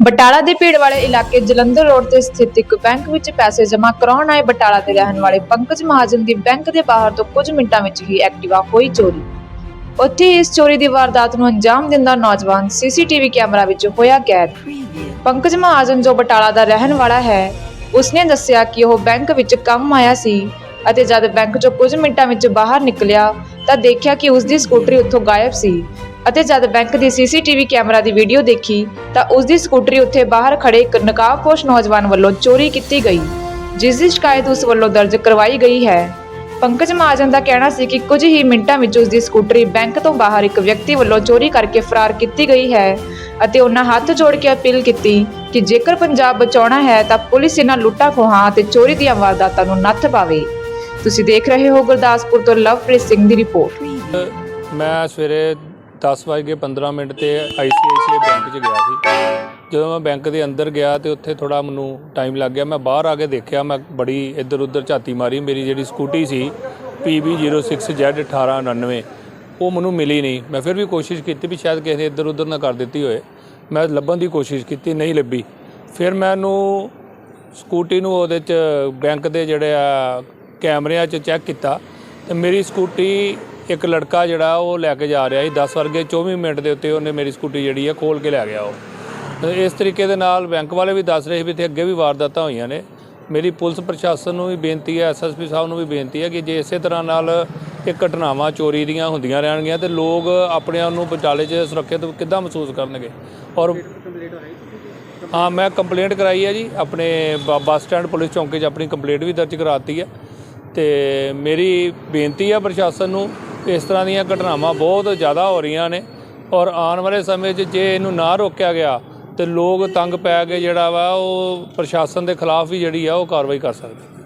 ਬਟਾਲਾ ਦੇ ਭੀੜ ਵਾਲੇ ਇਲਾਕੇ ਜਲੰਧਰ ਰੋਡ ਤੇ ਸਥਿਤ ਇੱਕ ਬੈਂਕ ਵਿੱਚ ਪੈਸੇ ਜਮ੍ਹਾਂ ਕਰਾਉਣ ਆਏ ਬਟਾਲਾ ਦੇ ਰਹਿਣ ਵਾਲੇ ਪੰਕਜ ਮਹਾਜਨ ਦੀ ਬੈਂਕ ਦੇ ਬਾਹਰ ਤੋਂ ਕੁਝ ਮਿੰਟਾਂ ਵਿੱਚ ਹੀ ਐਕਟਿਵਾ ਹੋਈ ਚੋਰੀ। ਉੱਥੇ ਇਸ ਚੋਰੀ ਦੀ ਵਾਰਦਾਤ ਨੂੰ ਅੰਜਾਮ ਦਿੰਦਾ ਨੌਜਵਾਨ ਸੀਸੀਟੀਵੀ ਕੈਮਰਾ ਵਿੱਚ ਹੋਇਆ ਕੈਦ। ਪੰਕਜ ਮਹਾਜਨ ਜੋ ਬਟਾਲਾ ਦਾ ਰਹਿਣ ਵਾਲਾ ਹੈ, ਉਸਨੇ ਦੱਸਿਆ ਕਿ ਉਹ ਬੈਂਕ ਵਿੱਚ ਕੰਮ ਆਇਆ ਸੀ ਅਤੇ ਜਦ ਬੈਂਕ ਚੋਂ ਕੁਝ ਮਿੰਟਾਂ ਵਿੱਚ ਬਾਹਰ ਨਿਕਲਿਆ ਤਾਂ ਦੇਖਿਆ ਕਿ ਉਸ ਦੀ ਸਕੂਟਰੀ ਉੱਥੋਂ ਗਾਇਬ ਸੀ। ਅਤੇ ਜਦ ਬੈਂਕ ਦੀ ਸੀਸੀਟੀਵੀ ਕੈਮਰਾ ਦੀ ਵੀਡੀਓ ਦੇਖੀ, ਤਾਂ ਉਸ ਦੀ ਸਕੂਟਰੀ ਉੱਥੇ ਬਾਹਰ ਖੜੇ ਇੱਕ ਨਕਾਬਪੋਸ਼ ਨੌਜਵਾਨ ਵੱਲੋਂ ਚੋਰੀ ਕੀਤੀ ਗਈ, ਜਿਸ ਦੀ ਸ਼ਿਕਾਇਤ ਉਸ ਵੱਲੋਂ ਦਰਜ ਕਰਵਾਈ ਗਈ ਹੈ। ਪੰਕਜ ਮਹਾਜਨ ਦਾ ਕਹਿਣਾ ਸੀ ਕਿ ਕੁਝ ਹੀ ਮਿੰਟਾਂ ਵਿੱਚ ਉਸ ਦੀ ਸਕੂਟਰੀ ਬੈਂਕ ਤੋਂ ਬਾਹਰ ਇੱਕ ਵਿਅਕਤੀ ਵੱਲੋਂ ਚੋਰੀ ਕਰਕੇ ਫਰਾਰ ਕੀਤੀ ਗਈ ਹੈ ਅਤੇ ਉਹਨਾਂ ਹੱਥ ਜੋੜ ਕੇ ਅਪੀਲ ਕੀਤੀ ਕਿ ਜੇਕਰ ਪੰਜਾਬ ਬਚਾਉਣਾ ਹੈ, ਤਾਂ ਪੁਲਿਸ ਇਹਨਾਂ ਲੁੱਟਾਂ ਖੋਹਾਂ ਅਤੇ ਚੋਰੀ ਦੀਆਂ ਵਾਰਦਾਤਾਂ ਨੂੰ ਨੱਥ ਪਾਵੇ। ਤੁਸੀਂ ਦੇਖ ਰਹੇ ਹੋ ਗੁਰਦਾਸਪੁਰ ਤੋਂ ਲਵਪ੍ਰੀਤ ਸਿੰਘ ਦੀ ਰਿਪੋਰਟ। ਮੈਂ ਸਵੇਰੇ 10:15 ਮਿੰਟ ਤੇ ICICI ਬੈਂਕ 'ਚ ਗਿਆ ਸੀ। ਜਦੋਂ ਮੈਂ ਬੈਂਕ ਦੇ ਅੰਦਰ ਗਿਆ ਤੇ ਉੱਥੇ ਥੋੜਾ ਮੈਨੂੰ ਟਾਈਮ ਲੱਗ ਗਿਆ। ਮੈਂ ਬਾਹਰ ਆ ਕੇ ਦੇਖਿਆ, ਮੈਂ ਬੜੀ ਇੱਧਰ ਉੱਧਰ ਝਾਤੀ ਮਾਰੀ। ਮੇਰੀ ਜਿਹੜੀ ਸਕੂਟੀ ਸੀ PB06Z1899 ਉਹ ਮੈਨੂੰ ਮਿਲੀ ਨਹੀਂ। ਮੈਂ ਫਿਰ ਵੀ ਕੋਸ਼ਿਸ਼ ਕੀਤੀ ਵੀ ਸ਼ਾਇਦ ਕਿਸੇ ਨੇ ਇੱਧਰ ਉੱਧਰ ਨਾ ਕਰ ਦਿੱਤੀ ਹੋਏ ਮੈਂ ਲੱਭਣ ਦੀ ਕੋਸ਼ਿਸ਼ ਕੀਤੀ, ਨਹੀਂ ਲੱਭੀ। ਫਿਰ ਮੈਨੂੰ ਸਕੂਟੀ ਨੂੰ ਉਹਦੇ ਚ ਬੈਂਕ ਦੇ ਜਿਹੜੇ ਆ ਕੈਮਰਿਆਂ 'ਚ ਚੈੱਕ ਕੀਤਾ ਤੇ ਮੇਰੀ ਸਕੂਟੀ ਇੱਕ ਲੜਕਾ ਜਿਹੜਾ ਉਹ ਲੈ ਕੇ ਜਾ ਰਿਹਾ ਸੀ 10 ਵਰਗੇ 24 ਮਿੰਟ ਦੇ ਉੱਤੇ ਉਹਨੇ ਮੇਰੀ ਸਕੂਟੀ ਜਿਹੜੀ ਹੈ ਖੋਲ ਕੇ ਲੈ ਗਿਆ ਉਹ। ਤੇ ਇਸ ਤਰੀਕੇ ਦੇ ਨਾਲ ਬੈਂਕ ਵਾਲੇ ਵੀ ਦੱਸ ਰਹੇ ਸੀ ਵੀ ਇੱਥੇ ਅੱਗੇ ਵੀ ਵਾਰਦਾਤਾਂ ਹੋਈਆਂ ਨੇ। ਮੇਰੀ ਪੁਲਿਸ ਪ੍ਰਸ਼ਾਸਨ ਨੂੰ ਵੀ ਬੇਨਤੀ ਹੈ ਐਸਐਸਪੀ ਸਾਹਿਬ ਨੂੰ ਵੀ ਬੇਨਤੀ ਹੈ ਕਿ ਜੇ ਇਸੇ ਤਰ੍ਹਾਂ ਨਾਲ ਇਹ ਘਟਨਾਵਾਂ ਚੋਰੀ ਦੀਆਂ ਹੁੰਦੀਆਂ ਰਹਿਣਗੀਆਂ ਤੇ ਲੋਕ ਆਪਣੇ ਆਪ ਨੂੰ ਬਚਾਲੇ 'ਚ ਸੁਰੱਖਿਅਤ ਕਿੱਦਾਂ ਮਹਿਸੂਸ ਕਰਨਗੇ? ਔਰ ਹਾਂ, ਮੈਂ ਕੰਪਲੇਂਟ ਕਰਾਈ ਹੈ ਜੀ, ਆਪਣੇ ਬ- ਬੱਸ ਸਟੈਂਡ ਪੁਲਿਸ ਚੌਂਕੀ 'ਚ ਆਪਣੀ ਕੰਪਲੇਂਟ ਵੀ ਦਰਜ ਕਰਾਤੀ ਹੈ। ਤੇ ਮੇਰੀ ਬੇਨਤੀ ਹੈ ਪ੍ਰਸ਼ਾਸਨ ਨੂੰ ਇਸ ਤਰ੍ਹਾਂ ਦੀਆਂ ਘਟਨਾਵਾਂ ਬਹੁਤ ਜ਼ਿਆਦਾ ਹੋ ਰਹੀਆਂ ਨੇ ਔਰ ਆਉਣ ਵਾਲੇ ਸਮੇਂ 'ਚ ਜੇ ਇਹਨੂੰ ਨਾ ਰੋਕਿਆ ਗਿਆ ਤੇ ਲੋਕ ਤੰਗ ਪੈ ਕੇ ਜਿਹੜਾ ਵਾ ਉਹ ਪ੍ਰਸ਼ਾਸਨ ਦੇ ਖਿਲਾਫ ਵੀ ਜਿਹੜੀ ਆ ਉਹ ਕਾਰਵਾਈ ਕਰ ਸਕਦੇ